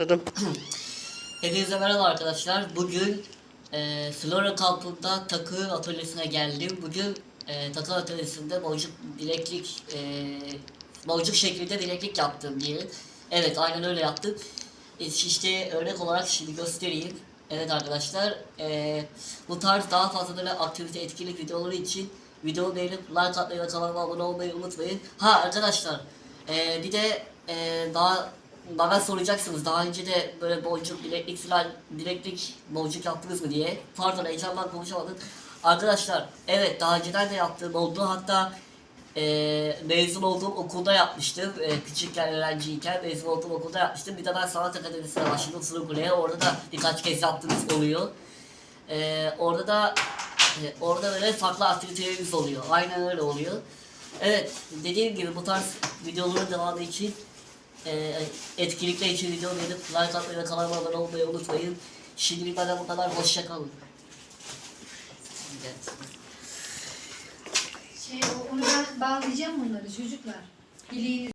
Başladım. Hepinize merhaba arkadaşlar. Bugün e, Flora kampında takı atölyesine geldim. Bugün e, takı atölyesinde boncuk bileklik e, boncuk şeklinde bileklik yaptım diyelim. Evet aynen öyle yaptım. E, işte örnek olarak şimdi göstereyim. Evet arkadaşlar e, bu tarz daha fazla böyle aktivite etkinlik videoları için videoyu beğenip like atmayı ve kanalıma abone olmayı unutmayın. Ha arkadaşlar e, bir de e, daha bana soracaksınız daha önce de böyle boncuk bileklik falan bileklik boncuk yaptınız mı diye. Pardon heyecandan konuşamadım. Arkadaşlar evet daha önceden de yaptığım oldu hatta e, mezun olduğum okulda yapmıştım. E, küçükken öğrenciyken mezun olduğum okulda yapmıştım. Bir de ben sanat akademisine başladım Sulukule'ye. Orada da birkaç kez yaptığımız oluyor. E, orada da e, orada böyle farklı aktivitelerimiz oluyor. Aynen öyle oluyor. Evet dediğim gibi bu tarz videoların devamı için e, etkinlikler için video beğenip like atmayı ve kanalıma abone olmayı unutmayın. Şimdilik benden bu kadar. Hoşçakalın. Evet. Şey, onu ben bağlayacağım onları çocuklar. Bileğini